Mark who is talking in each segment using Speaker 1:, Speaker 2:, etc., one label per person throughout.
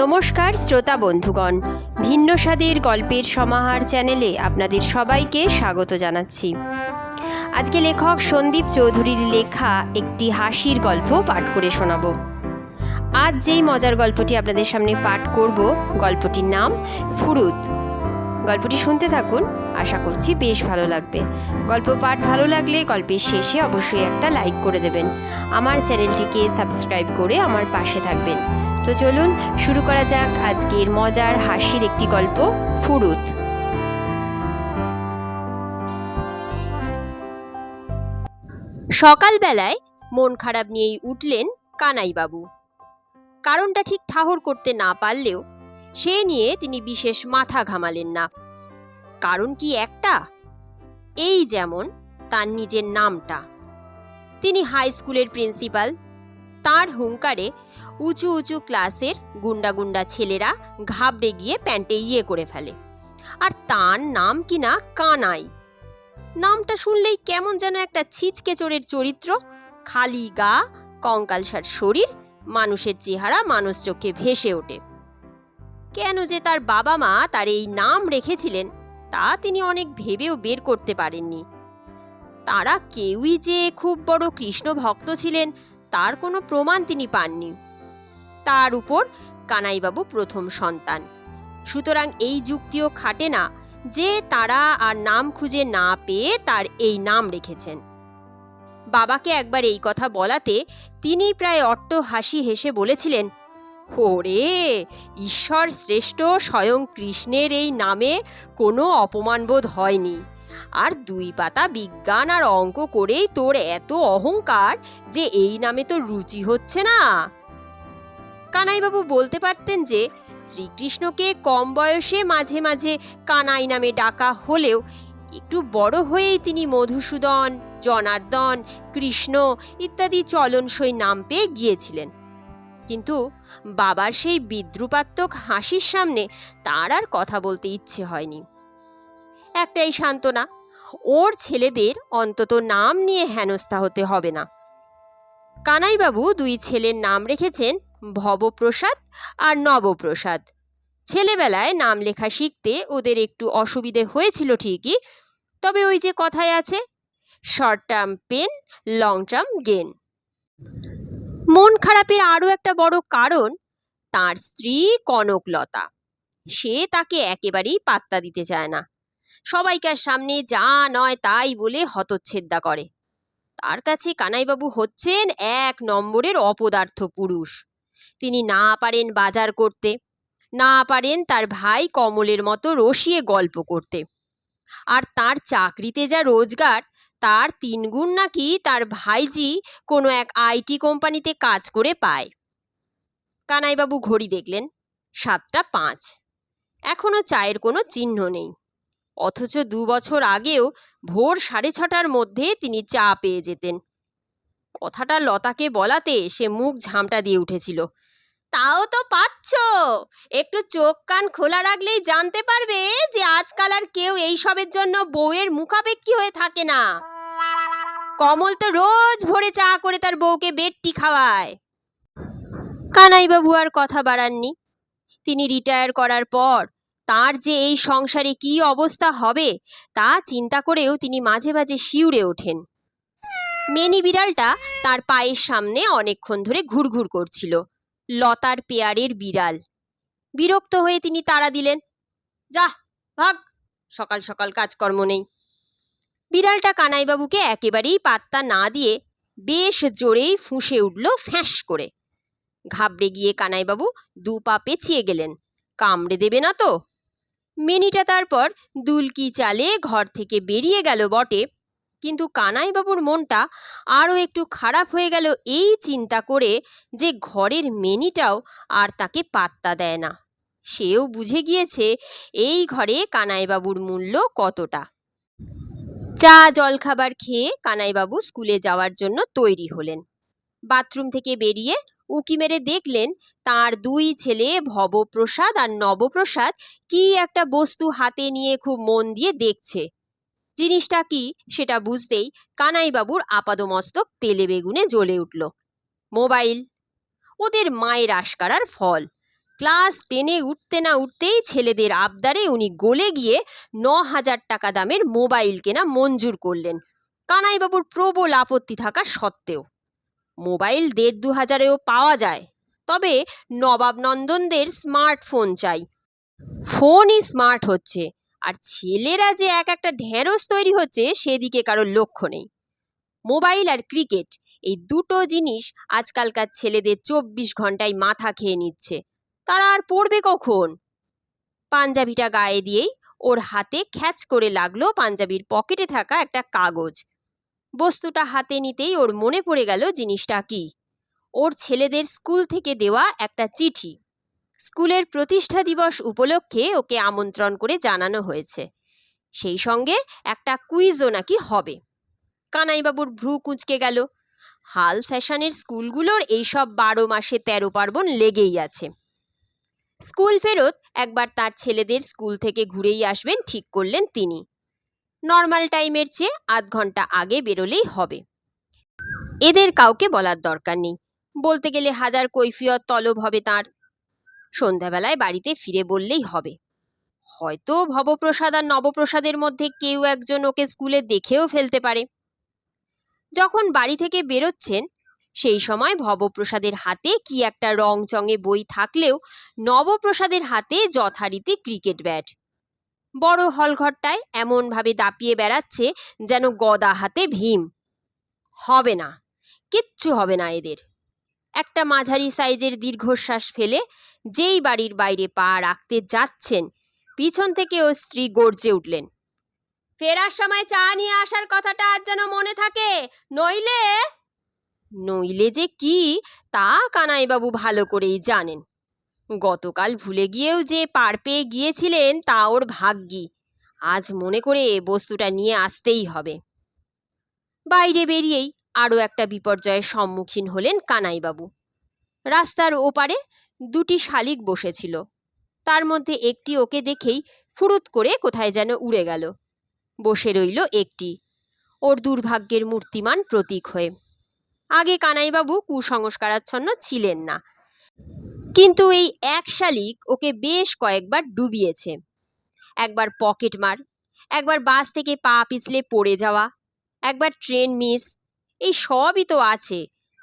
Speaker 1: নমস্কার শ্রোতা বন্ধুগণ। ভিন্ন স্বাদের গল্পের সমাহার চ্যানেলে আপনাদের সবাইকে স্বাগত জানাচ্ছি। আজকে লেখক সন্দীপ চৌধুরীর লেখা একটি হাসির গল্প পাঠ করে শোনাব। আজ যেই মজার গল্পটি আপনাদের সামনে পাঠ করব, গল্পটির নাম ফুরুত। গল্পটি শুনতে থাকুন, আশা করছি বেশ ভালো লাগবে। গল্প পাঠ ভালো লাগলে গল্পের শেষে অবশ্যই একটা লাইক করে দেবেন। আমার চ্যানেলটিকে সাবস্ক্রাইব করে আমার পাশে থাকবেন। তো চলুন শুরু করা যাক আজকের মজার হাসির একটি গল্প, ফুরুত। সকালবেলায় মন খারাপ নিয়েই উঠলেন কানাইবাবু। কারণটা ঠিক ঠাহর করতে না পারলেও সে নিয়ে তিনি বিশেষ মাথা ঘামালেন না। কারণ কি একটা? এই যেমন তার নিজের নামটা। তিনি হাই স্কুলের প্রিন্সিপাল তার হুঙ্কারে উঁচু উঁচু ক্লাসের গুন্ডা গুন্ডা ছেলেরা ঘাবড়ে গিয়ে প্যান্টে ইয়ে করে ফেলে। আর তার নাম কিনা কানাই। নামটা শুনলেই কেমন যেন একটা ছিচকে চোরের চরিত্র। খালি গা কঙ্কালসার শরীর, মানুষের চেহারা, মানুষ চোখে ভেসে ওঠে। কেন যে তার বাবা মা তার এই নাম রেখেছিলেন, তা তিনি অনেক ভেবেও বের করতে পারেননি। তারা কেউই যে খুব বড় কৃষ্ণ ভক্ত ছিলেন তার কোনো প্রমাণ তিনি পাননি। তার উপর কানাইবাবু প্রথম সন্তান। সুতরাং এই যুক্তিও খাটে না যে তারা আর নাম খুঁজে না পেয়ে তার এই নাম রেখেছেন। বাবাকে একবার এই কথা বলাতে তিনি প্রায় অট্ট হাসি হেসে বলেছিলেন, ওরে, ঈশ্বর শ্রেষ্ঠ স্বয়ং কৃষ্ণের এই নামে কোনো অপমানবোধ হয়নি। আর দুই পাতা বিজ্ঞান আর অঙ্ক করেই তোর এত অহংকার যে এই নামে তো রুচি হচ্ছে না। কানাইবাবু বলতে পারতেন যে, শ্রীকৃষ্ণকে কম বয়সে মাঝে মাঝে কানাই নামে ডাকা হলেও একটু বড় হয়েই তিনি মধুসূদন, জনার্দন, কৃষ্ণ ইত্যাদি চলনসই নাম পেয়ে গিয়েছিলেন। কিন্তু বাবার সেই বিদ্রুপাত্মক হাসির সামনে তার আর কথা বলতে ইচ্ছে হয়নি। একটাই সান্ত্বনা, ওর ছেলেদের অন্তত নাম নিয়ে হেনস্থা হতে হবে না। কানাইবাবু দুই ছেলের নাম রেখেছেন ভবপ্রসাদ আর নবপ্রসাদ। ছেলেবেলায় নাম লেখা শিখতে ওদের একটু অসুবিধে হয়েছিল ঠিকই, তবে ওই যে কথায় আছে, short term pain, long term gain. মন খারাপের আরও একটা বড় কারণ তার স্ত্রী কনকলতা। সে তাকে একেবারেই পাত্তা দিতে চায় না। সবাইকার সামনে যা নয় তাই বলে হতচ্ছেদ্যা করে। তার কাছে কানাইবাবু হচ্ছেন এক নম্বরের অপদার্থ পুরুষ। তিনি না পারেন বাজার করতে, না পারেন তার ভাই কমলের মতো রসিয়ে গল্প করতে। আর তার চাকরিতে যা রোজগার, তার তিনগুণ নাকি তার ভাইজি কোনো এক আইটি কোম্পানিতে কাজ করে পায়। কানাইবাবু ঘড়ি দেখলেন, সাতটা পাঁচ। এখনও চায়ের কোনো চিহ্ন নেই। অথচ দু বছর আগেও ভোর সাড়ে ছটার মধ্যে তিনি চা পেয়ে যেতেন। কথাটা লতাকে বলাতে সে মুখ ঝামটা দিয়ে উঠেছিল। তাও তো পাচ্ছ! একটু চোখ কান খোলা রাখলেই জানতে পারবে যে আজকাল আর কেউ এইসবের জন্য বউয়ের মুখাপেক্ষী হয়ে থাকে না। কমল তো রোজ ভোরে চা করে তার বউকে বেডটি খাওয়ায়। কানাইবাবু আর কথা বাড়াননি। তিনি রিটায়ার করার পর তার যে এই সংসারে কি অবস্থা হবে, তা চিন্তা করেও তিনি মাঝে মাঝে শিউরে ওঠেন। মেনি বিড়ালটা তার পায়ের সামনে অনেকক্ষণ ধরে ঘুরঘুর করছিল, লতার পেয়ারের বিড়াল। বিরক্ত হয়ে তিনি তাড়া দিলেন, যা, ভাগ, সকাল সকাল কাজকর্ম নেই। বিড়ালটা কানাইবাবুকে একেবারেই পাত্তা না দিয়ে বেশ জোরেই ফুঁসে উঠল ফ্যাঁস করে। ঘাবড়ে গিয়ে কানাইবাবু দু পা পেছিয়ে গেলেন, কামড়ে দেবে না তো? মিনিটা তারপর দুলকি চালে ঘর থেকে বেরিয়ে গেল বটে। কিন্তু কানাইবাবুর মনটা আরও একটু খারাপ হয়ে গেল এই চিন্তা করে যে ঘরের মেনিটাও আর তাকে পাত্তা দেয় না। সেও বুঝে গিয়েছে এই ঘরে কানাইবাবুর মূল্য কতটা। চা, জলখাবার খেয়ে কানাইবাবু স্কুলে যাওয়ার জন্য তৈরি হলেন। বাথরুম থেকে বেরিয়ে উকি মেরে দেখলেন তার দুই ছেলে ভবপ্রসাদ আর নবপ্রসাদ কি একটা বস্তু হাতে নিয়ে খুব মন দিয়ে দেখছে। জিনিসটা কি সেটা বুঝতেই কানাইবাবুর আপাদমস্তক তেলে বেগুনে জ্বলে উঠল। মোবাইল। ওদের মায়ের আশকারার ফল। ক্লাস টেনে উঠতে না উঠতেই ছেলেদের আবদারে উনি গলে গিয়ে ন হাজার টাকা দামের মোবাইল কেনা মঞ্জুর করলেন। কানাইবাবুর প্রবল আপত্তি থাকা সত্ত্বেও। মোবাইল দেড় দু হাজারেও পাওয়া যায়। তবে নবাব নন্দনদের স্মার্টফোন চাই। ফোনই স্মার্ট হচ্ছে। আর ছেলেরা যে এক একটা ঢেঁড়স তৈরি হচ্ছে, সেদিকে কারোর লক্ষ্য নেই। মোবাইল আর ক্রিকেট, এই দুটো জিনিস আজকালকার ছেলেদের চব্বিশ ঘন্টায় মাথা খেয়ে নিচ্ছে। তারা আর পড়বে কখন? পাঞ্জাবিটা গায়ে দিয়েই ওর হাতে খ্যাচ করে লাগল পাঞ্জাবির পকেটে থাকা একটা কাগজ। বস্তুটা হাতে নিতেই ওর মনে পড়ে গেল জিনিসটা কি। ওর ছেলেদের স্কুল থেকে দেওয়া একটা চিঠি। স্কুলের প্রতিষ্ঠা দিবস উপলক্ষে ওকে আমন্ত্রণ করে জানানো হয়েছে। সেই সঙ্গে একটা কুইজও নাকি হবে। কানাইবাবুর ভ্রু কুঁচকে গেল। হাল ফ্যাশনের স্কুলগুলোর এইসব বারো মাসে তেরো পার্বণ লেগেই আছে। স্কুল ফেরত একবার তার ছেলেদের স্কুল থেকে ঘুরেই আসবেন, ঠিক করলেন তিনি। নর্মাল টাইমের চেয়ে আধ ঘণ্টা আগে বেরোলেই হবে। এদের কাউকে বলার দরকার নেই। বলতে গেলে হাজার কৈফিয়ত তলব হবে তার। সন্ধ্যাবেলায় বাড়িতে ফিরে বললেই হবে। হয়তো ভবপ্রসাদ আর নবপ্রসাদের মধ্যে কেউ একজন ওকে স্কুলে দেখেও ফেলতে পারে। যখন বাড়ি থেকে বেরোচ্ছেন, সেই সময় ভবপ্রসাদের হাতে কি একটা রং চঙে বই থাকলেও নবপ্রসাদের হাতে যথারীতি ক্রিকেট ব্যাট। বড় হলঘরটায় এমনভাবে দাপিয়ে বেড়াচ্ছে যেন গদা হাতে ভীম। হবে না, কিচ্ছু হবে না এদের। একটা মাঝারি সাইজের দীর্ঘশ্বাস ফেলে যেই বাড়ির বাইরে পা রাখতে যাচ্ছেন, পিছন থেকে ও স্ত্রী গর্জে উঠলেন, ফেরার সময় চা নিয়ে আসার কথাটা আজ যেন মনে থাকে, নইলে? নইলে যে কি, তা কানাইবাবু ভালো করেই জানেন। গতকাল ভুলে গিয়েও যে পার পেয়ে গিয়েছিলেন তা ওর ভাগ্যি। আজ মনে করে বস্তুটা নিয়ে আসতেই হবে। বাইরে বেরিয়েই আরও একটা বিপর্যয়ের সম্মুখীন হলেন কানাইবাবু। রাস্তার ওপারে দুটি শালিক বসেছিল। তার মধ্যে একটি ওকে দেখেই ফুরুত করে কোথায় যেন উড়ে গেল। বসে রইল একটি। ওর দুর্ভাগ্যের মূর্তিমান প্রতীক হয়ে। আগে কানাইবাবু কুসংস্কারাচ্ছন্ন ছিলেন না। কিন্তু এই এক শালিক ওকে বেশ কয়েকবার ডুবিয়েছে। একবার পকেট মার, একবার বাস থেকে পা পিছলে পড়ে যাওয়া, একবার ট্রেন মিস, এই সবই তো আছে।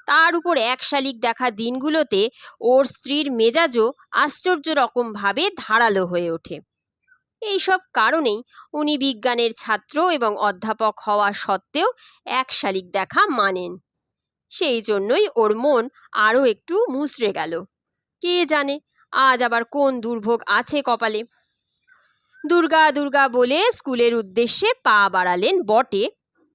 Speaker 1: তার উপর এক শালিক দেখা দিনগুলোতে ওর স্ত্রীর মেজাজও আশ্চর্য রকমভাবে ধারালো হয়ে ওঠে। এইসব কারণেই উনি বিজ্ঞানের ছাত্র এবং অধ্যাপক হওয়া সত্ত্বেও এক শালিক দেখা মানেন। সেই জন্যই ওর মন আরও একটু মুচড়ে গেল। কে জানে? আজ আবার কোন দুর্ভোগ আছে কপালে? দুর্গা দুর্গা বলে স্কুলের উদ্দেশ্যে পা বাড়ালেন বটে।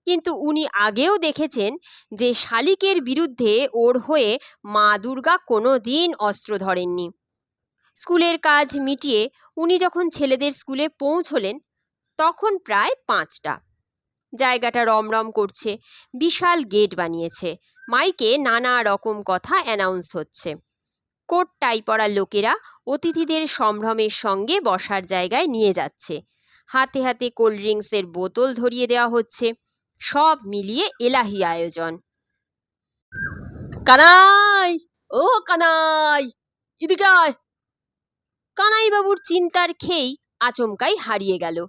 Speaker 1: কিন্তু উনি আগেও দেখেছেন যে শালিকের বিরুদ্ধে ওর হয়ে মা দুর্গা কোনো দিন অস্ত্র ধরেননি। স্কুলের কাজ মিটিয়ে উনি যখন ছেলেদের স্কুলে পৌঁছলেন, তখন প্রায় পাঁচটা। জায়গাটা রমরম করছে, বিশাল গেট বানিয়েছে, মাইকে নানা রকম কথা অ্যানাউন্স হচ্ছে। কোট টাই পরা লোকেরা অতিথিদের সম্ভ্রমের সঙ্গে বসার জায়গায় নিয়ে যাচ্ছে। হাতে হাতে কোল্ড ড্রিঙ্কসের বোতল ধরিয়ে দেওয়া হচ্ছে। সব মিলিয়ে এলাহি আয়োজন। কানাই, ও কানাই, এদিকে আয়। কানাইবাবুর চিন্তার খেই আচমকাই হারিয়ে গেল।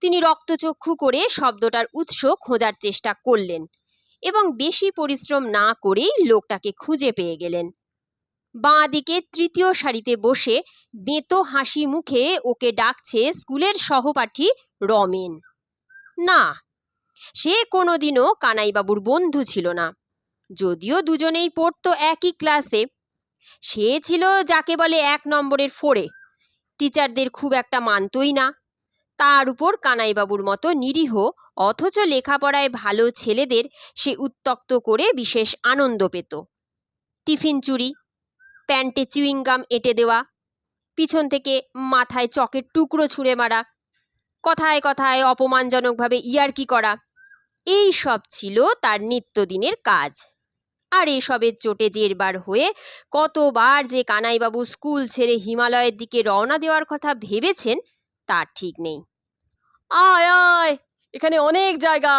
Speaker 1: তিনি রক্তচক্ষু করে শব্দটার উৎস খোঁজার চেষ্টা করলেন এবং বেশি পরিশ্রম না করেই লোকটাকে খুঁজে পেয়ে গেলেন। বাঁ দিকে তৃতীয় সারিতে বসে বেঁতো হাসি মুখে ওকে ডাকছে স্কুলের সহপাঠী রমেন। না, সে কোনোদিনও কানাইবাবুর বন্ধু ছিল না। যদিও দুজনেই পড়তো একই ক্লাসে, সে ছিল যাকে বলে এক নম্বরের ফোরে। টিচারদের খুব একটা মানতই না। তার উপর কানাইবাবুর মতো নিরীহ, অথচ লেখাপড়ায় ভালো ছেলেদের সে উত্তক্ত করে বিশেষ আনন্দ পেত। টিফিন চুরি প্যান্টে চুইংগাম এঁটে দেওয়া, পিছন থেকে মাথায় চকের টুকরো ছুঁড়ে মারা, কথায় কথায় অপমানজনকভাবে ইয়ার্কি করা, এই সব ছিল তার নিত্যদিনের কাজ। আর এসবের চোটে জেরবার হয়ে কতবার যে কানাইবাবু স্কুল ছেড়ে হিমালয়ের দিকে রওনা দেওয়ার কথা ভেবেছেন, তার ঠিক নেই। আয় আয়, এখানে অনেক জায়গা।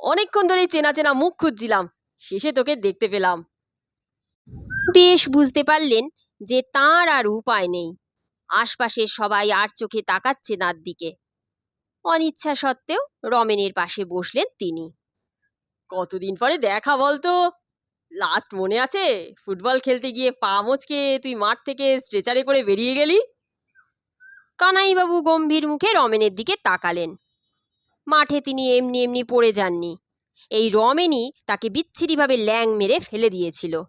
Speaker 1: অনেকক্ষণ ধরেই চেনা চেনা মুখ খুঁজছিলাম, শেষে তোকে দেখতে পেলাম। বেশ বুঝতে পারলেন যে তাঁর আর উপায় নেই। আশপাশের সবাই আর চোখে তাকাচ্ছে তাঁর দিকে। অনিচ্ছা সত্ত্বেও রমেনের পাশে বসলেন তিনি। কতদিন পরে দেখা বলতো? লাস্ট মনে আছে? ফুটবল খেলতে গিয়ে পা মোচকে তুই মাঠ থেকে স্ট্রেচারে করে বেরিয়ে গেলি? কানাইবাবু গম্ভীর মুখে রমেনের দিকে তাকালেন। মাঠে তিনি এমনি এমনি পড়ে যাননি। এই রমেনই তাকে বিচ্ছিরিভাবে ল্যাং মেরে ফেলে দিয়েছিল।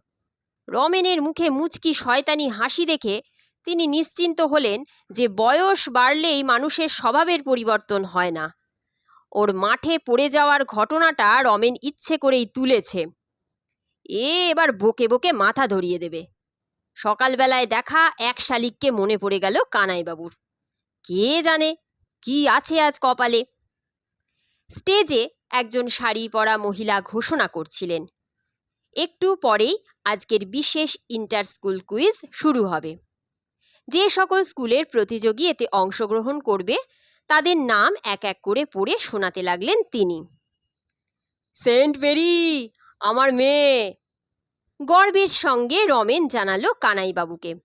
Speaker 1: রমেনের মুখে মুচকি শয়তানি হাসি দেখে তিনি নিশ্চিন্ত হলেন যে বয়স বাড়লেই মানুষের স্বভাবের পরিবর্তন হয় না। ওর মাঠে পড়ে যাওয়ার ঘটনাটা রমেন ইচ্ছে করেই তুলেছে। এ এবার বকে বকে মাথা ধরিয়ে দেবে। সকালবেলায় দেখা এক শালিককে মনে পড়ে গেল কানাইবাবুর। কে জানে কি আছে আজ কপালে? স্টেজে একজন শাড়ি পরা মহিলা ঘোষণা করছিলেন। একটু পরেই আজকের বিশেষ ইন্টার স্কুল কুইজ শুরু হবে। যে সকল স্কুলের প্রতিযোগী এতে অংশগ্রহণ করবে, তাদের নাম এক এক করে পড়ে শোনাতে লাগলেন তিনি। সেন্ট মেরি, আমার মেয়ে! গর্বের সঙ্গে রমেন জানালো কানাইবাবুকে।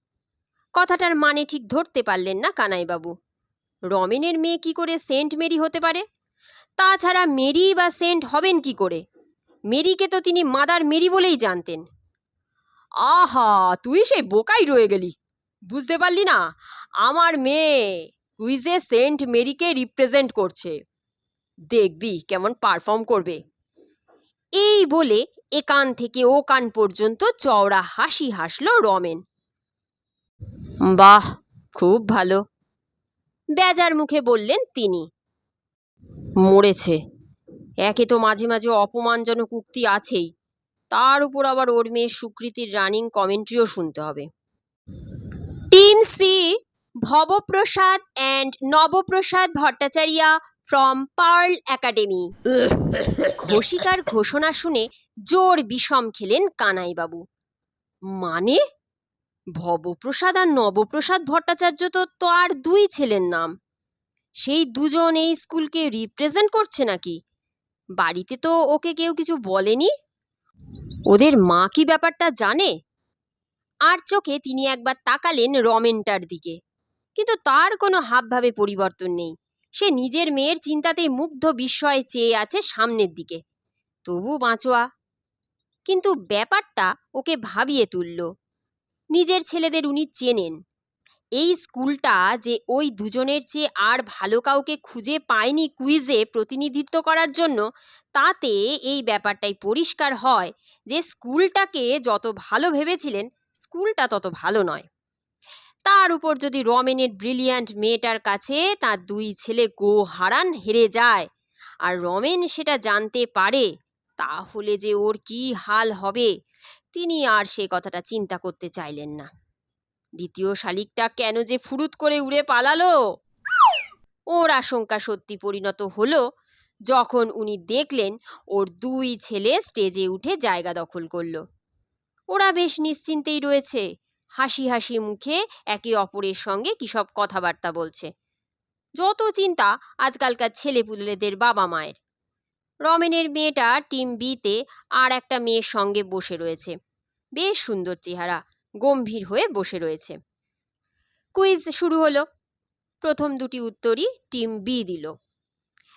Speaker 1: কথাটার মানে ঠিক ধরতে পারলেন না কানাইবাবু। রমেনের মেয়ে কি করে সেন্ট মেরি হতে পারে? তাছাড়া মেরি বা সেন্ট হবেন কি করে? মেরিকে তো তিনি মাদার মেরি বলেই জানতেন। আহা, তুই সেই বোকাই রয়ে গেলি। বুঝতে পারলি না? আমার মেয়ে কুইজে সেন্ট মেরিকে রিপ্রেজেন্ট করছে। দেখবি কেমন পারফর্ম করবে। এই বলে এ কান থেকে ও কান পর্যন্ত চওড়া হাসি হাসল রমেন। বাহ, খুব ভালো। বেজার মুখে বললেন তিনি। মরেছে। একে তো মাঝে মাঝে অপমানজনক উক্তি আছেই। তার উপর আবার ওর মেয়ের সুকৃতির রানিং কমেন্ট্রিও শুনতে হবে। Team C, Bhabaprasad and Nabaprasad Bhattacharya from Pearl academy. ঘোষিকার ঘোষণা শুনে জোর বিষম খেলেন কানাইবাবু। মানে? ভবপ্রসাদ আর নবপ্রসাদ ভট্টাচার্য তো তার দুই ছেলের নাম। সেই দুজন এই স্কুলকে রিপ্রেজেন্ট করছে নাকি? বাড়িতে তো ওকে কেউ কিছু বলেনি। ওদের মা কি ব্যাপারটা জানে? আর চোখে তিনি একবার তাকালেন রমেনটার দিকে। কিন্তু তার কোনো হাবভাবে পরিবর্তন নেই। সে নিজের মেয়ের চিন্তাতেই মুগ্ধ বিস্ময়ে চেয়ে আছে সামনের দিকে। তবু বাঁচোয়া। কিন্তু ব্যাপারটা ওকে ভাবিয়ে তুলল। নিজের ছেলেদের উনি চেনেন। এই স্কুলটা যে ওই দুজনের চেয়ে আর ভালো কাউকে খুঁজে পায়নি কুইজে প্রতিনিধিত্ব করার জন্য, তাতে এই ব্যাপারটাই পরিষ্কার হয় যে স্কুলটাকে যত ভালো ভেবেছিলেন, স্কুলটা তত ভালো নয়। তার উপর যদি রমেনের ব্রিলিয়ান্ট মেয়েটার কাছে তার দুই ছেলে গো হারান হেরে যায় আর রমেন সেটা জানতে পারে, তাহলে যে ওর কি হাল হবে, তিনি আর সে কথাটা চিন্তা করতে চাইলেন না। দ্বিতীয় শালিকটা কেন যে ফুরুত করে উড়ে পালালো? ওর আশঙ্কা সত্যি পরিণত হলো, যখন উনি দেখলেন ওর দুই ছেলে স্টেজে উঠে জায়গা দখল করল। ওরা বেশ নিশ্চিন্তেই রয়েছে। হাসি হাসি মুখে একে অপরের সঙ্গে কী সব কথাবার্তা বলছে। যত চিন্তা আজকালকার ছেলেপুলেদের বাবা মায়ের। রমেনের মেয়েটা টিম বিতে আর একটা মেয়ের সঙ্গে বসে রয়েছে। বেশ সুন্দর চেহারা। গম্ভীর হয়ে বসে রয়েছে। কুইজ শুরু হলো। প্রথম দুটি উত্তরই টিম বি দিল।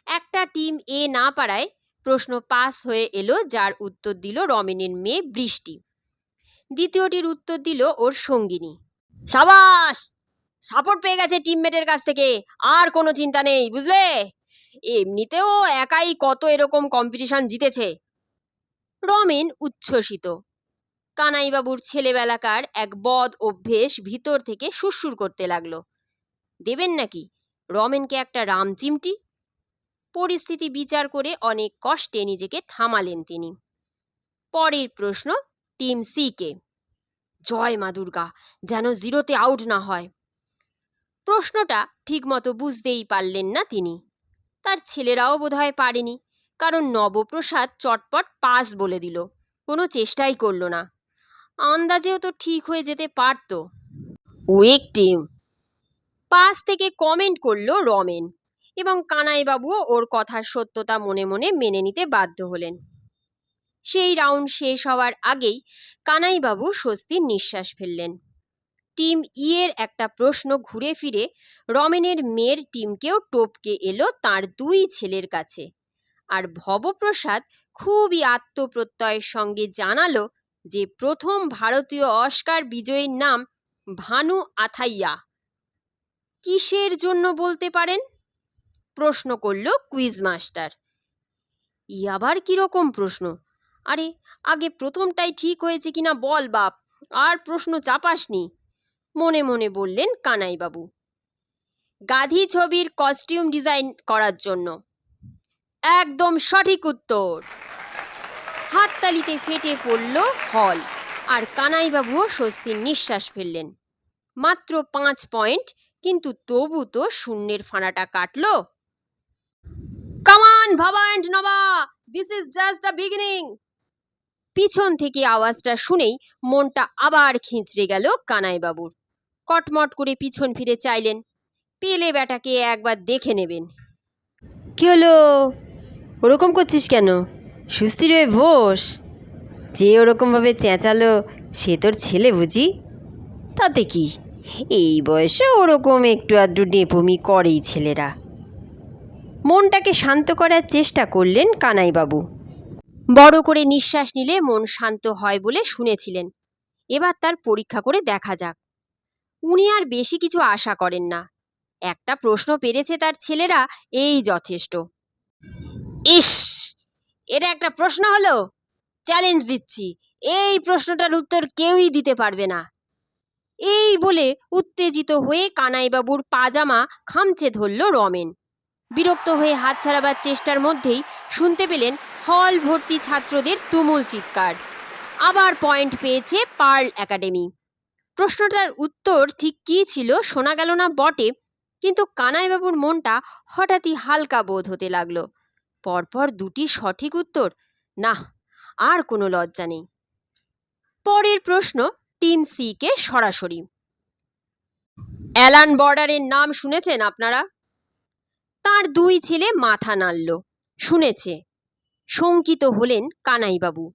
Speaker 1: একটা টিম এ না পারায় প্রশ্ন পাস হয়ে এলো, যার উত্তর দিল রমেনের মেয়ে বৃষ্টি। দ্বিতীয়টির উত্তর দিল ওর সঙ্গিনী। সাবাস! সাপোর্ট পেয়ে গেছে টিমমেটের কাছ থেকে। আর কোনো চিন্তা নেই, বুঝলে? এমনিতেও একাই কত এরকম কম্পিটিশন জিতেছে। রমেন উচ্ছ্বসিত। কানাইবাবুর ছেলেবেলাকার এক বদ অভ্যেস ভিতর থেকে সুরসুর করতে লাগল। দেবেন নাকি? রমেনকে একটা রামচিমটি পরিস্থিতি বিচার করে অনেক কষ্টে নিজেকে থামালেন তিনি। পরের প্রশ্ন, টিম সি কে? জয় মা দুর্গা, যেন জিরোতে আউট না হয়। প্রশ্নটা ঠিকমতো বুঝতেই পারলেন না তিনি। তার ছেলেরাও বোধহয় পারেনি, কারণ নবপ্রসাদ চটপট পাস বলে দিল। কোনো চেষ্টাই করল না। আন্দাজেও তো ঠিক হয়ে যেতে পারত। Weak team. পাস থেকে কমেন্ট করল রমেন এবং কানাইবাবুও ওর কথার সত্যতা মনে মনে মেনে নিতে বাধ্য হলেন। সেই রাউন্ড শেষ হওয়ার আগেই কানাইবাবু স্বস্তির নিঃশ্বাস ফেললেন। টিম ইয়ের একটা প্রশ্ন ঘুরে ফিরে রমেনের মেয়ের টিমকেও টপকে এলো তার দুই ছেলের কাছে। আর ভবপ্রসাদ খুবই আত্মপ্রত্যয়ের সঙ্গে জানালো যে প্রথম ভারতীয় অস্কার বিজয়ীর নাম ভানু আথাইয়া। কিসের জন্য বলতে পারেন? প্রশ্ন করল কুইজ মাস্টার ই আবার কীরকম প্রশ্ন? আরে, আগে প্রথমটাই ঠিক হয়েছে কিনা বল বাপ, আর প্রশ্ন চাপাসনি। মনে মনে বললেন কানাইবাবু। গাধি ছবির কস্টিউম ডিজাইন করার জন্য। একদম সঠিক উত্তর। হাততালিতে ফেটে পড়ল হল, আর কানাইবাবুও স্বস্তির নিঃশ্বাস ফেললেন। মাত্র পাঁচ পয়েন্ট, কিন্তু তবু তো শূন্যের ফাঁড়াটা কাটলো। Come on Bhaba and Naba this is just the beginning পিছন থেকে আওয়াজটা শুনেই মনটা আবার খিঁচড়ে গেল কানাইবাবুর। কটমট করে পিছন ফিরে চাইলেন। পেলে বেটাকে একবার দেখে নেবেন।
Speaker 2: কি হলো? ওরকম করছিস কেন? সুস্থির হয়ে বস। যে ওরকমভাবে চেঁচালো, সে তোর ছেলে বুঝি? তাতে কি? এই বয়সে ওরকম একটু আধটু ডেপমি করেই ছেলেরা। মনটাকে শান্ত করার চেষ্টা করলেন কানাইবাবু।
Speaker 1: বড় করে নিঃশ্বাস নিলে মন শান্ত হয় বলে শুনেছিলেন। এবার তার পরীক্ষা করে দেখা যাক। উনি আর বেশি কিছু আশা করেন না। একটা প্রশ্ন পেরেছে তার ছেলেরা, এই যথেষ্ট। ইস! এটা একটা প্রশ্ন হলো? চ্যালেঞ্জ দিচ্ছি। এই প্রশ্নটার উত্তর কেউই দিতে পারবে না। এই বলে উত্তেজিত হয়ে কানাইবাবুর পাজামা খামচে ধরল রমেন। বিরক্ত হয়ে হাত ছাড়াবার চেষ্টার মধ্যেই শুনতে পেলেন হল ভর্তি ছাত্রদের তুমুল চিৎকার। আবার পয়েন্ট পেয়েছে পার্ল একাডেমি। প্রশ্নটার উত্তর ঠিক কী ছিল শোনা গেল না বটে, কিন্তু কানাইবাবুর মনটা হঠাৎই হালকা বোধ হতে লাগল। পরপর দুটি সঠিক উত্তর? না আর কোনো লজ্জা নেই। পরের প্রশ্ন, টিম সি কে সরাসরি? অ্যালান বর্ডারের নাম শুনেছেন আপনারা? তার দুই ছেলে মাথা নাড়ল। শুনেছে। শঙ্কিত হলেন কানাইবাবু।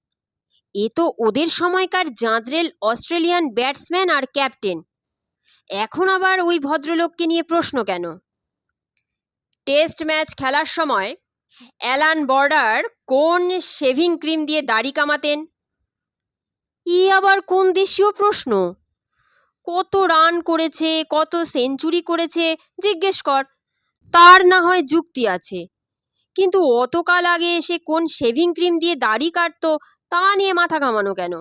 Speaker 1: এ তো ওদের সময়কার জাঁদরেল অস্ট্রেলিয়ান ব্যাটসম্যান আর ক্যাপ্টেন। এখন আবার ওই ভদ্রলোককে নিয়ে প্রশ্ন কেন? টেস্ট ম্যাচ খেলার সময় অ্যালান বর্ডার কোন শেভিং ক্রিম দিয়ে দাড়ি কামাতেন? ই আবার কোন দেশীয় প্রশ্ন? কত রান করেছে, কত সেঞ্চুরি করেছে, জিজ্ঞেস কর। তার না হয় যুক্তি আছে। কিন্তু অতকাল আগে এসে কোন শেভিং ক্রিম দিয়ে দাড়ি কাটতো, তা নিয়ে মাথা ঘামানো কেন?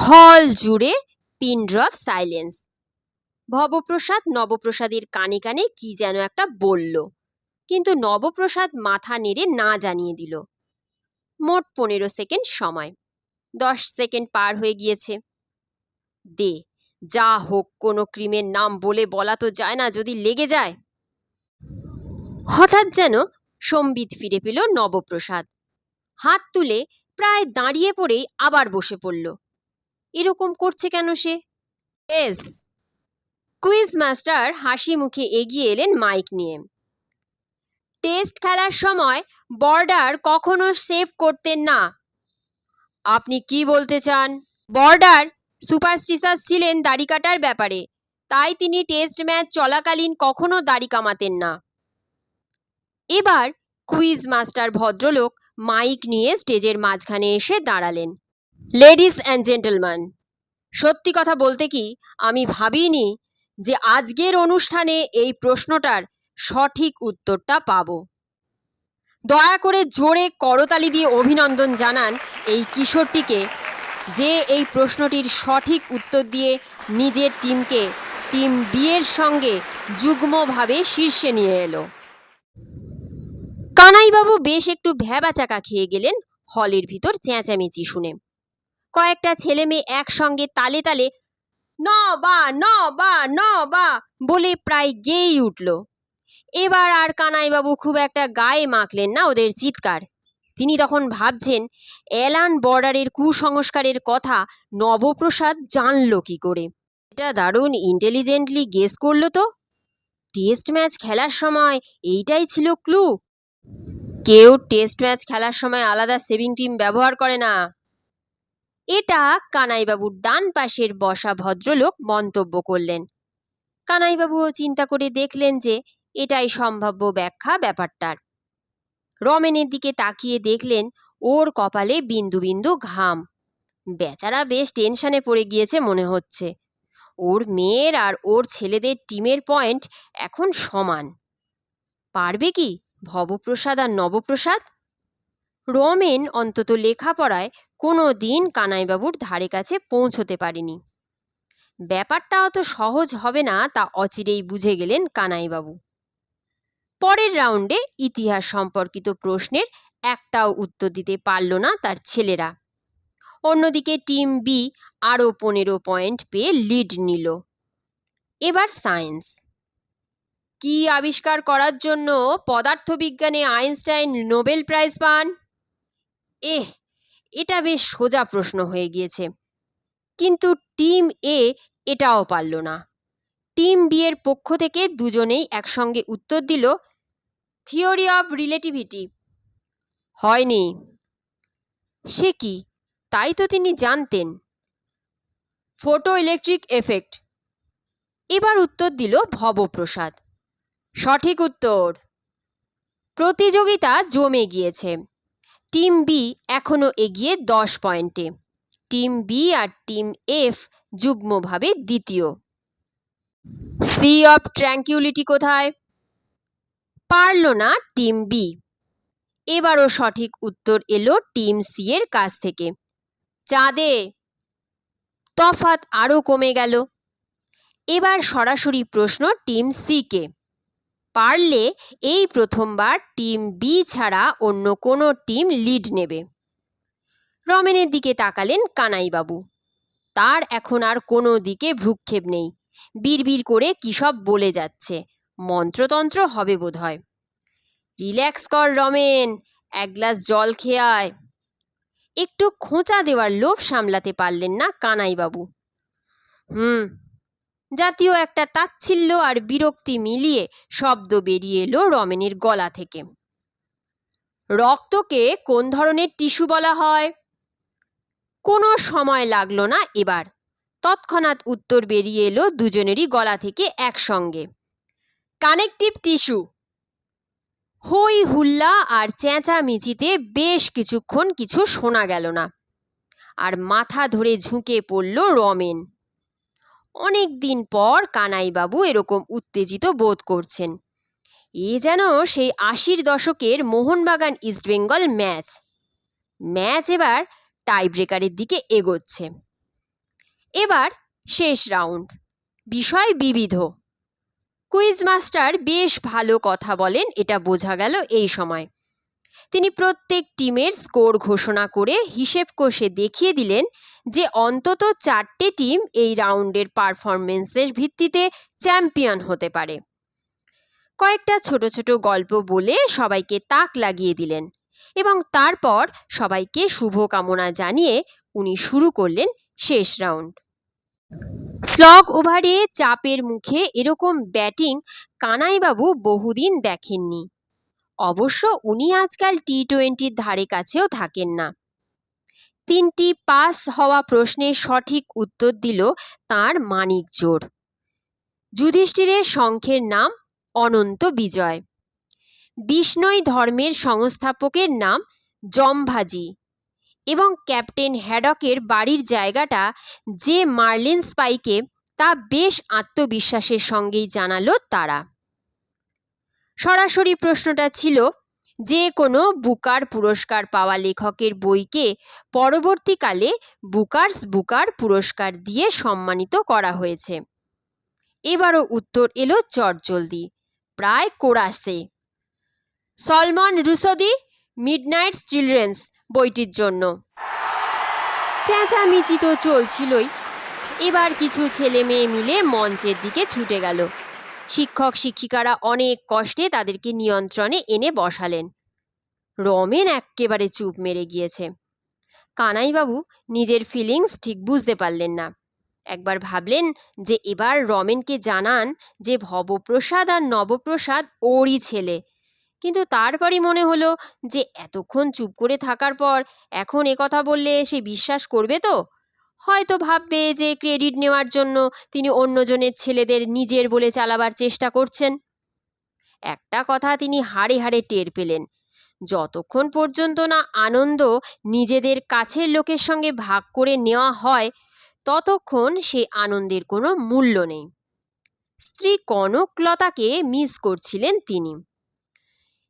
Speaker 1: হল জুড়ে পিন ড্রপ সাইলেন্স। ভবপ্রসাদ নবপ্রসাদের কানে কানে কি যেন একটা বলল। কিন্তু নবপ্রসাদ মাথা নেড়ে না জানিয়ে দিল। মোট পনেরো সেকেন্ড সময়। দশ সেকেন্ড পার হয়ে গিয়েছে। দে, যা হোক কোনো ক্রিমের নাম বলে বলা তো যায় না যদি লেগে যায়। হঠাৎ যেন সম্বিত ফিরে পেল নবপ্রসাদ। হাত তুলে প্রায় দাঁড়িয়ে পড়েই আবার বসে পড়ল। এরকম করছে কেন সে? এস কুইজ মাস্টার হাসি মুখে এগিয়ে এলেন মাইক নিয়ে। টেস্ট খেলার সময় বর্ডার কখনো সেভ করতেন না। আপনি কি বলতে চান? বর্ডার সুপারস্টিসাস ছিলেন দাড়ি কাটার ব্যাপারে, তাই তিনি টেস্ট ম্যাচ চলাকালীন কখনো দাড়ি কামাতেন না। এবার কুইজ মাস্টার ভদ্রলোক মাইক নিয়ে স্টেজের মাঝখানে এসে দাঁড়ালেন। লেডিস অ্যান্ড জেন্টলম্যান, সত্যি কথা বলতে কি আমি ভাবিনি যে আজকের অনুষ্ঠানে এই প্রশ্নটার সঠিক উত্তরটা পাব। দয়া করে জোরে করতালি দিয়ে অভিনন্দন জানান এই কিশোরটিকে যে এই প্রশ্নটির সঠিক উত্তর দিয়ে নিজের টিমকে, টিম বি এর সঙ্গে যুগ্মভাবে শীর্ষে নিয়ে এলো। কানাইবাবু বেশ একটু ভ্যাবাচাকা খেয়ে গেলেন হলের ভিতর চেঁচামেচি শুনে। কয়েকটা ছেলে মেয়ে একসঙ্গে তালে তালে, ন বা ন বা ন বা বলে প্রায় গেয়েই উঠল। এবার আর কানাইবাবু খুব একটা গায়ে মাখলেন না ওদের চিৎকার। তিনি তখন ভাবছেন অ্যালান বর্ডারের কুসংস্কারের কথা নবপ্রসাদ জানল কি করে? এটা দারুণ ইন্টেলিজেন্টলি গেস করল তো। টেস্ট ম্যাচ খেলার সময় এইটাই ছিল ক্লু কেউ টেস্ট ম্যাচ খেলার সময় আলাদা সেভিং টিম ব্যবহার করে না। এটা কানাইবাবুর ডান পাশের বসা ভদ্রলোক মন্তব্য করলেন। কানাইবাবুও চিন্তা করে দেখলেন যে এটাই সম্ভাব্য ব্যাখ্যা ব্যাপারটার। রমেনের দিকে তাকিয়ে দেখলেন ওর কপালে বিন্দু বিন্দু ঘাম। বেচারা বেশ টেনশনে পড়ে গিয়েছে মনে হচ্ছে। ওর মেয়ের আর ওর ছেলেদের টিমের পয়েন্ট এখন সমান। পারবে কি ভবপ্রসাদ আর নবপ্রসাদ? রমেন অন্তত লেখাপড়ায় কোনো দিন কানাইবাবুর ধারে কাছে পৌঁছতে পারেনি। ব্যাপারটা অত সহজ হবে না তা অচিরেই বুঝে গেলেন কানাইবাবু। পরের রাউন্ডে ইতিহাস সম্পর্কিত প্রশ্নের একটাও উত্তর দিতে পারল না তার ছেলেরা। অন্যদিকে টিম বি আরও পনেরো পয়েন্ট পেয়ে লিড নিল। এবার সায়েন্স। কি আবিষ্কার করার জন্য পদার্থবিজ্ঞানে আইনস্টাইন নোবেল প্রাইজ পান? এহ, এটা বেশ সোজা প্রশ্ন হয়ে গিয়েছে। কিন্তু টিম এ এটাও পারল না। টিম বি এর পক্ষ থেকে দুজনেই একসঙ্গে উত্তর দিল থিওরি অফ রিলেটিভিটি। হয়নি। সে কি? তাই তো তিনি জানতেন। Photo electric effect. এবার উত্তর দিল ভবপ্রসাদ। সঠিক উত্তর। প্রতিযোগিতা জমে গিয়েছে। টিম বি এখনও এগিয়ে দশ পয়েন্টে। টিম বি আর টিম এফ যুগ্মভাবে দ্বিতীয়। সি অফ ট্র্যাঙ্কিউলিটি কোথায়? পারল না টিম বি এবারও সঠিক উত্তর এলো টিম সি এর কাছ থেকে। চাঁদে তফাত আরও কমে গেল। এবার সরাসরি প্রশ্ন টিম সিকে পারলে এই প্রথমবার টিম বি ছাড়া অন্য কোনো টিম লিড নেবে। রমেনের দিকে তাকালেন কানাইবাবু। তার এখন আর কোনো দিকে ভ্রুক্ষেপ নেই। বিড়বিড় করে কী সব বলে যাচ্ছে। মন্ত্রতন্ত্র হবে বোধহয়। রিল্যাক্স কর রমেন, এক গ্লাস জল খেয়ে আয়। একটু খোঁচা দেওয়ার লোভ সামলাতে পারলেন না কানাইবাবু। হুম, জাতীয় একটা তাচ্ছিল্য আর বিরক্তি মিলিয়ে শব্দ বেরিয়ে এলো রমেনের গলা থেকে। রক্তকে কোন ধরনের টিস্যু বলা হয়? কোনো সময় লাগল না এবার। তৎক্ষণাৎ উত্তর বেরিয়ে এলো দুজনেরই গলা থেকে একসঙ্গে। Connective tissue. হই হুল্লা আর চেঁচামেচিতে বেশ কিছুক্ষণ কিছু শোনা গেল না। আর মাথা ধরে ঝুঁকে পড়ল রমেন। অনেক দিন পর কানাইবাবু এরকম উত্তেজিত বোধ করছেন। এ যেন সেই আশির দশকের মোহনবাগান ইস্টবেঙ্গল ম্যাচ। ম্যাচ এবার টাইব্রেকারের দিকে এগোচ্ছে। এবার শেষ রাউন্ড। বিষয় বিবিধ। কুইজ মাস্টার বেশ ভালো কথা বলেন, এটা বোঝা গেল এই সময়। তিনি প্রত্যেক টিমের স্কোর ঘোষণা করে হিসেব কষে দেখিয়ে দিলেন যে অন্তত চারটে টিম এই রাউন্ডের পারফরমেন্সের ভিত্তিতে চ্যাম্পিয়ন হতে পারে। কয়েকটা ছোট ছোট গল্প বলে সবাইকে তাক লাগিয়ে দিলেন এবং তারপর সবাইকে শুভকামনা জানিয়ে উনি শুরু করলেন শেষ রাউন্ড। স্লগ ওভারে চাপের মুখে এরকম ব্যাটিং কানাইবাবু বহুদিন দেখেননি। অবশ্য উনি আজকাল টি টোয়েন্টির ধারে কাছেও থাকেন না। তিনটি পাস হওয়া প্রশ্নের সঠিক উত্তর দিল তার মানিক জোর যুধিষ্ঠিরের শঙ্খের নাম অনন্ত বিজয়। বিষ্ণই ধর্মের সংস্থাপকের নাম জম্ভাজি। এবং ক্যাপ্টেন হ্যাডকের বাড়ির জায়গাটা যে মার্লিন স্পাইকে তা বেশ আত্মবিশ্বাসের সঙ্গেই জানালো তারা। সরাসরি প্রশ্নটা ছিল, যে কোনো বুকার পুরস্কার পাওয়া লেখকের বইকে পরবর্তীকালে বুকার্স বুকার পুরস্কার দিয়ে সম্মানিত করা হয়েছে। এবারও উত্তর এলো চটজলদি, প্রায় কোরাসে। সলমন রুসদি, মিডনাইটস চিলড্রেন্স বইটির জন্য। চেঁচামেচি তো চলছিলই। এবার কিছু ছেলে মেয়ে মিলে মঞ্চের দিকে ছুটে গেল। শিক্ষক, শিক্ষিকারা অনেক কষ্টে তাদেরকে নিয়ন্ত্রণে এনে বসালেন। রমেন এক্কেবারে চুপ মেরে গিয়েছে। কানাইবাবু নিজের ফিলিংস ঠিক বুঝতে পারলেন না। একবার ভাবলেন যে এবার রমেনকে জানান যে ভবপ্রসাদ আর নবপ্রসাদ ওরই ছেলে। কিন্তু তারপরই মনে হলো যে, এতক্ষণ চুপ করে থাকার পর এখন এ কথা বললে সে বিশ্বাস করবে তো? হয়তো ভাববে যে, ক্রেডিট নেওয়ার জন্য তিনি অন্যজনের ছেলেদের নিজের বলে চালাবার চেষ্টা করছেন। একটা কথা তিনি হাড়ে হাড়ে টের পেলেন, যতক্ষণ পর্যন্ত না আনন্দ নিজেদের কাছের লোকের সঙ্গে ভাগ করে নেওয়া হয়, ততক্ষণ সে আনন্দের কোনো মূল্য নেই। স্ত্রী কনকলতাকে মিস করছিলেন তিনি।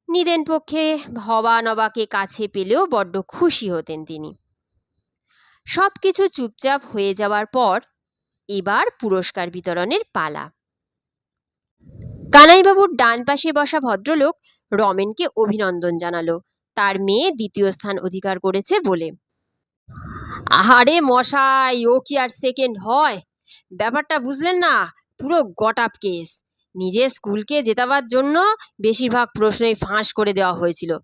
Speaker 1: নিদেন পক্ষে ভবা নবাকে কাছে পেলেও বড্ড খুশি হতেন তিনি। সব কিছু চুপচাপ হয়ে যাওয়ার পর এবার পুরস্কার বিতরণের পালা। কানাইবাবুর ডান পাশে বসা ভদ্রলোক রমেনকে অভিনন্দন জানালো। তার মেয়ে দ্বিতীয় স্থান অধিকার করেছে বলে। আহারে মশাই, ও কি আর সেকেন্ড হয়? ব্যাপারটা বুঝলেন না? পুরো গটাপ কেস নিজের স্কুলকে জেতাবার জন্য বেশিরভাগ প্রশ্নই ফাঁস করে দেওয়া হয়েছিল।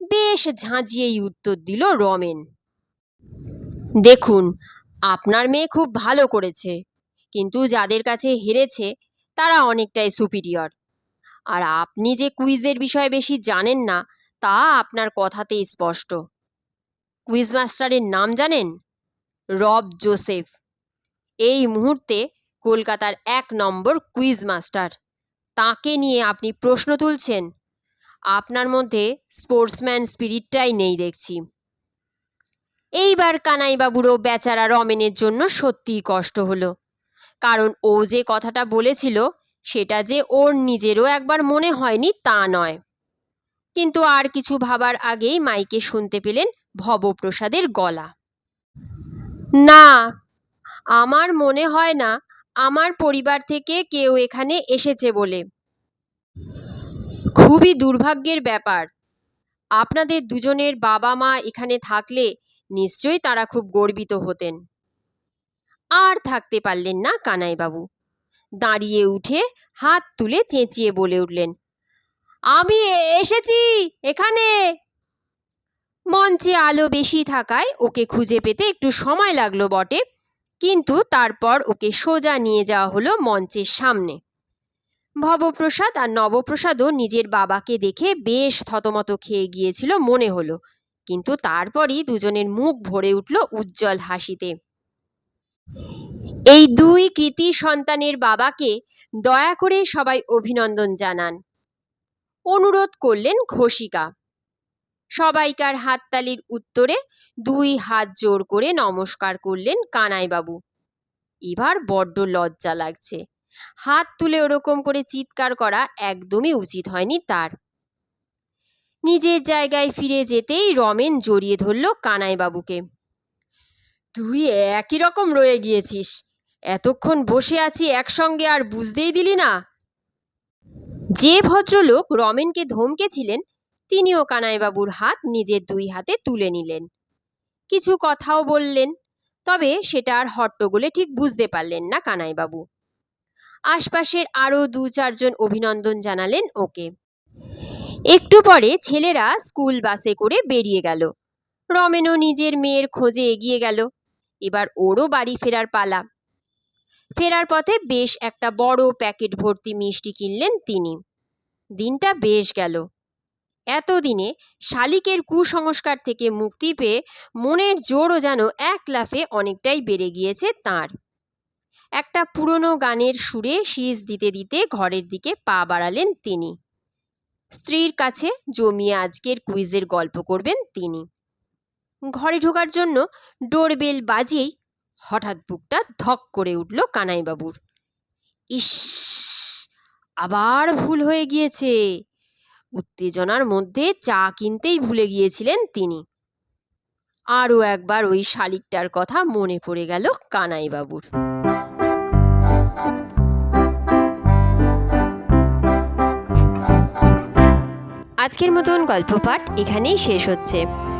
Speaker 1: বেশ ঝাঁঝিয়েই উত্তর দিল রমেন। দেখুন, আপনার মেয়ে খুব ভালো করেছে, কিন্তু যাদের কাছে হেরেছে, তারা অনেকটাই সুপিরিয়র আর আপনি যে কুইজের বিষয়ে বেশি জানেন না, তা আপনার কথাতেই স্পষ্ট। কুইজ মাস্টারের নাম জানেন? রব জোসেফ। এই মুহূর্তে কলকাতার এক নম্বর কুইজ মাস্টার তাকে নিয়ে আপনি প্রশ্ন তুলছেন। আপনার মধ্যে স্পোর্টসম্যান স্পিরিটটাই নেই দেখছি। এইবার কানাইবাবুরও বেচারা রমেনের জন্য সত্যিই কষ্ট হলো। কারণ ও যে কথাটা বলেছিল, সেটা যে ওর নিজেরও একবার মনে হয়নি তা নয়। কিন্তু আর কিছু ভাবার আগেই মাইকে শুনতে পেলেন ভবপ্রসাদের গলা। না, আমার মনে হয় না আমার পরিবার থেকে কেউ এখানে এসেছে বলে। খুবই দুর্ভাগ্যের ব্যাপার। আপনাদের দুজনের বাবা মা এখানে থাকলে নিশ্চয়ই তারা খুব গর্বিত হতেন। আর থাকতে পারলেন না কানাইবাবু। দাঁড়িয়ে উঠে হাত তুলে চেঁচিয়ে বলে উঠলেন, আমি এসেছি, এখানে! মঞ্চে আলো বেশি থাকায় ওকে খুঁজে পেতে একটু সময় লাগল বটে। কিন্তু তারপর ওকে সোজা নিয়ে যাওয়া হলো মঞ্চের সামনে। ভবপ্রসাদ আর নবপ্রসাদও নিজের বাবাকে দেখে বেশ থতমত খেয়ে গিয়েছিল মনে হলো। কিন্তু তারপরই দুজনের মুখ ভরে উঠল উজ্জ্বল হাসিতে। এই দুই কৃতি সন্তানের বাবাকে দয়া করে সবাই অভিনন্দন জানান। অনুরোধ করলেন ঘোষিকা। সবাইকার হাততালির উত্তরে দুই হাত জোর করে নমস্কার করলেন কানাইবাবু। এবার বড্ড লজ্জা লাগছে। হাত তুলে ওরকম করে চিৎকার করা একদমই উচিত হয়নি তার। নিজের জায়গায় ফিরে যেতেই রমেন জড়িয়ে ধরল কানাইবাবুকে। তুই একই রকম রয়ে গিয়েছিস। এতক্ষণ বসে আছি একসঙ্গে আর বুঝতেই দিলি না? যে ভদ্রলোক রমেনকে ধমকেছিলেন, তিনিও কানাইবাবুর হাত নিজের দুই হাতে তুলে নিলেন। কিছু কথাও বললেন, তবে সেটা আর হট্টগোলে ঠিক বুঝতে পারলেন না কানাইবাবু। আশপাশের আরও দু চারজন অভিনন্দন জানালেন ওকে। একটু পরে ছেলেরা স্কুল বাসে করে বেরিয়ে গেল। রমেনও নিজের মেয়ের খোঁজে এগিয়ে গেল। এবার ওরও বাড়ি ফেরার পালা। ফেরার পথে বেশ একটা বড় প্যাকেট ভর্তি মিষ্টি কিনলেন তিনি। দিনটা বেশ গেল। এতদিনে শালিকের কুসংস্কার থেকে মুক্তি পেয়ে মনের জোরও যেন এক লাফে অনেকটাই বেড়ে গিয়েছে তার। একটা পুরনো গানের সুরে শীষ দিতে দিতে ঘরের দিকে পা বাড়ালেন তিনি। স্ত্রীর কাছে জমিয়ে আজকের কুইজের গল্প করবেন তিনি। ঘরে ঢোকার জন্য ডোরবেল বাজিয়েই হঠাৎ বুকটা ধক করে উঠল কানাইবাবুর। ইস, আবার ভুল হয়ে গিয়েছে। উত্তেজনার মধ্যে চা কিনতেই ভুলে গিয়েছিলেন তিনি। আরও একবার ওই শালিকটার কথা মনে পড়ে গেল কানাইবাবুর। আজকের মতন গল্প পাঠ এখানেই শেষ হচ্ছে।